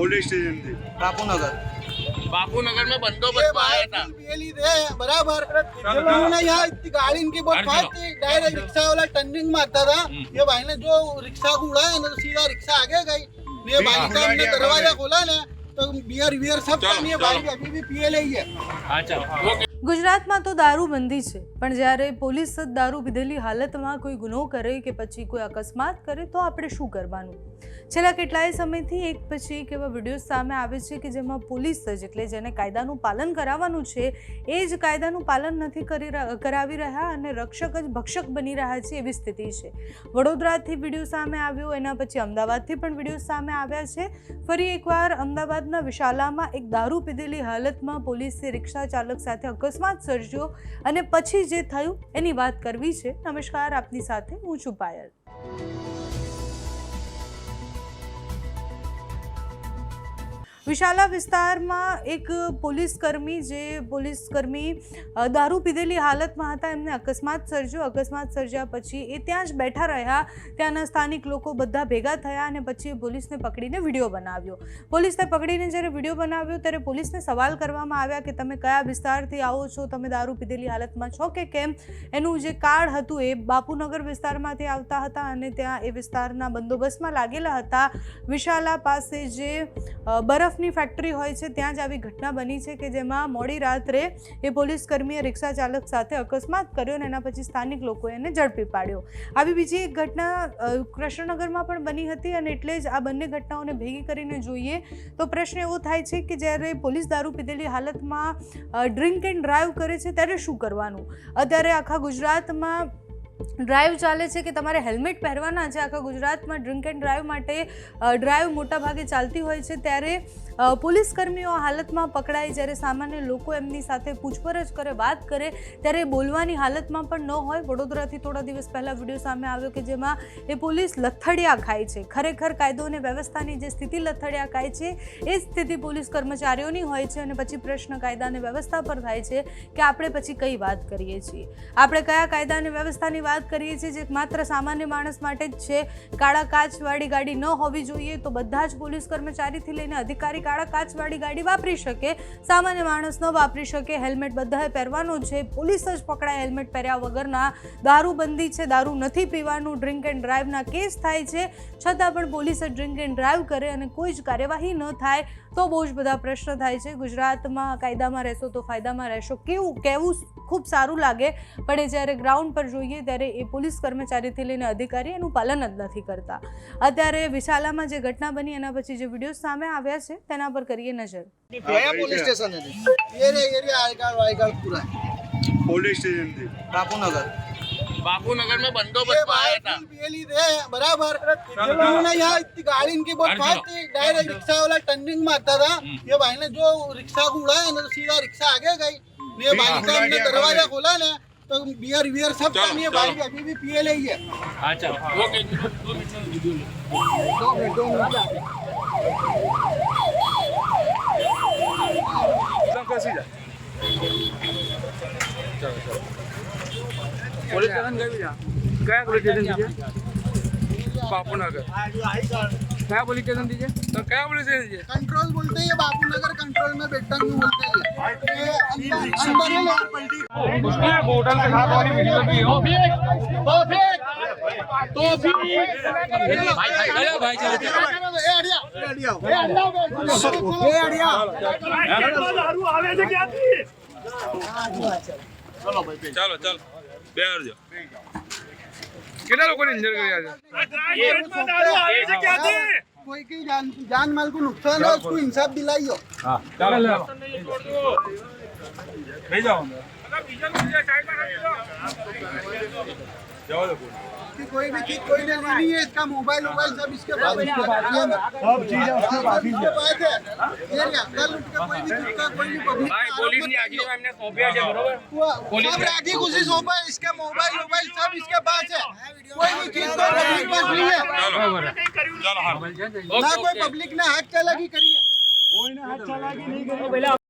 Police સ્ટેશનથી બાપુનગર बापूनगर में ये बंदोबस्त में आया था बाहर ये लीधे बराबर ये लोगों ने यहाँ इतनी गाड़ी इनकी बहुत फास्ट थी डायरेक्ट रिक्शा वाला टर्निंग मारता था ये भाई ने जो रिक्शा को उड़ाया ना तो सीधा रिक्शा आगे गई ये भाई का हमने दरवाजा खोला ना तो बियर बियर सब चलो, पानी है चलो। भाई अभी भी पिए ही है अच्छा ગુજરાતમાં તો દારૂબંધી છે પણ જ્યારે પોલીસ જ દારૂ પીધેલી હાલતમાં કોઈ ગુનો કરે કે પછી કોઈ અકસ્માત કરે તો આપણે શું કરવાનું છેલ્લા કેટલાય સમયથી એક પછી એક એવા વીડિયો સામે આવે છે કે જેમાં પોલીસ જ એટલે જેને કાયદાનું પાલન કરાવવાનું છે, એ જ કાયદાનું પાલન નથી કરી કરાવી રહ્યા અને રક્ષક જ ભક્ષક બની રહ્યા છે એવી સ્થિતિ છે. વડોદરાથી વીડિયો સામે આવ્યો, એના પછી અમદાવાદથી પણ વીડિયો સામે આવ્યા છે. ફરી એકવાર અમદાવાદના વિશાલામાં એક દારૂ પીધેલી હાલતમાં પોલીસે રિક્ષા ચાલક સાથે અકસ્માત સર્જ્યો અને પછી જે થયું એની વાત કરવી છે. નમસ્કાર, આપની સાથે હું છું પાયલ. વિશાલા વિસ્તારમાં એક પોલીસ કર્મી જે પોલીસ કર્મી દારૂ પીધેલી હાલતમાં હતા. એમને અકસ્માત સર્જ્યો. અકસ્માત સર્જ્યા પછી એ ત્યાં જ બેઠા રહ્યા. ત્યાંના સ્થાનિક લોકો બધા ભેગા થયા અને પછી પોલીસને પકડીને વીડિયો બનાવ્યો. પોલીસને પકડીને જ્યારે વીડિયો બનાવ્યો ત્યારે પોલીસને સવાલ કરવામાં આવ્યા કે તમે કયા વિસ્તારથી આવો છો? તમે દારૂ પીધેલી હાલતમાં છો કે કેમ? એનું જે કાર્ડ હતું એ બાપુનગર વિસ્તારમાંથી આવતા હતા અને ત્યાં એ વિસ્તારના બંદોબસ્તમાં લાગેલા હતા. વિશાલા પાસે જે અ, બરફની ફેક્ટરી હોય છે, ત્યાં જ આવી ઘટના બની છે કે જેમાં મોડી રાત્રે એ પોલીસ કર્મીએ રિક્ષા ચાલક સાથે અકસ્માત કર્યો અને એના પછી સ્થાનિક લોકોએ એને ઝડપી પાડ્યો. આવી બીજી એક ઘટના કૃષ્ણનગરમાં પણ બની હતી અને એટલે જ આ બંને ઘટનાઓને ભેગી કરીને જોઈએ તો પ્રશ્ન એવો થાય છે કે જ્યારે પોલીસ દારૂ પીધેલી હાલતમાં ડ્રિંક એન્ડ ડ્રાઈવ કરે છે, ત્યારે શું કરવાનું? અત્યારે આખા ગુજરાતમાં ડ્રાઈવ ચાલે છે કે તમારે હેલ્મેટ પહેરવાના છે? આખા ગુજરાતમાં ડ્રિંક એન્ડ ડ્રાઈવ માટે ડ્રાઈવ મોટા ભાગે ચાલતી હોય છે. ત્યારે પોલીસ કર્મીઓ હાલતમાં પકડાય. જ્યારે સામાન્ય લોકો એમની સાથે પૂછપરછ કરે, વાત કરે, ત્યારે બોલવાની હાલતમાં પણ ન હોય. વડોદરાથી થોડા દિવસ પહેલાં વીડિયો સામે આવ્યો કે જેમાં એ પોલીસ લથડિયા ખાય છે. ખરેખર કાયદો અને વ્યવસ્થાની જે સ્થિતિ લથડિયા ખાય છે, એ સ્થિતિ પોલીસ કર્મચારીઓની હોય છે અને પછી પ્રશ્ન કાયદા અને વ્યવસ્થા પર થાય છે કે આપણે પછી કઈ વાત કરીએ છીએ? આપણે કયા કાયદા અને વ્યવસ્થાની વાત કરીએ છીએ જે માત્ર સામાન્ય માણસ માટે જ છે. કાળા કાચવાળી ગાડી ન હોવી જોઈએ તો બધા જ પોલીસ કર્મચારીથી લઈને અધિકારી કાળા કાચવાળી ગાડી વાપરી શકે, સામાન્ય માણસ ન વાપરી શકે, હેલ્મેટ બધાએ પહેરવાનું છે. પોલીસ જ પકડાય હેલ્મેટ પહેર્યા વગરના. દારૂબંધી છે, દારૂ નથી પીવાનું ડ્રિંક એન્ડ ડ્રાઈવના કેસ થાય છે. છતાં પણ પોલીસે ડ્રિંક એન્ડ ડ્રાઈવ કરે અને કોઈ જ કાર્યવાહી ન થાય તો બહુ જ બધા પ્રશ્ન થાય છે. ગુજરાતમાં કાયદામાં રહેશો તો ફાયદામાં રહેશો. કેવું કહેવું ખૂબ સારું લાગે પણ એ જ્યારે ગ્રાઉન્ડ પર જોઈએ ત્યારે એ પોલીસ કર્મચારીથી લઈને અધિકારી એનું પાલન જ નથી કરતા અત્યારે વિશાલામાં જે ઘટના બની એના પછી જે વિડીયો સામે આવ્યા છે તેના પર કરીએ નજર गया पुलिस स्टेशन है ये रे ये रे आईगाड़ वाईगाड़ पूरा પોલીસ સ્ટેશનથી બાપુનગર बापूनगर में ये बंदोबस्त में बाहर आया था ये लीधे बराबर ये लोगों ने यहाँ इतनी गाड़ी इनकी बहुत फास्ट थी डायरेक्ट रिक्शा वाला टर्निंग मारता था ये भाई ने जो रिक्शा को उड़ाया ना तो सीधा रिक्शा आगे गई ये भाई का हमने दरवाजा खोला ना तो बियर बियर सब चलो, पानी है चलो। भाई अभी भी पिए ही है अच्छा ओके दो मिनट में वीडियो ले। दो मिनट दो मिनट પોલીસ સ્ટેશન કઈ બીજા કયા પોલીસ સ્ટેશન છે બાપુનગર क्या बोली स्टेशन दीजिए? तो क्या बोली स्टेशन दीजिए? कंट्रोल बोलते हैं बाबू नगर कंट्रोल में बेटा नहीं बोलते हैं होटल के साथ वाली वीडियो भी हो तो भी भाई चलो भाई चलो ए अड़िया ए अड़िया ए अड़िया ए अड़िया दारू आवे से क्या थी चलो। भाई चलो चलो बेहर जाओ કેટલા લોકોને ઇન્જર કર્યા છે कोई की जान जान माल को नुकसान हो उसको इंसाफ दिलाइयो હા ચાલો લઈ જાઓ જવા દો कि कोई भी चीज कोई ने लेनी है इसका मोबाइल मोबाइल सब इसके पास इसके पास सब चीजें उसके पास ही है ये नहीं कल उठ के कोई भी चीज का कोई भी पब्लिक भाई पुलिस ने आगे हमने सौंपया है बरोबर पुलिस ने आगे कुछ ही सौंपा इसका मोबाइल मोबाइल सब इसके पास है कोई भी चीज को पब्लिक पास नहीं है ना कोई पब्लिक ने हाथ चला की करी है कोई ने हाथ चला की नहीं करी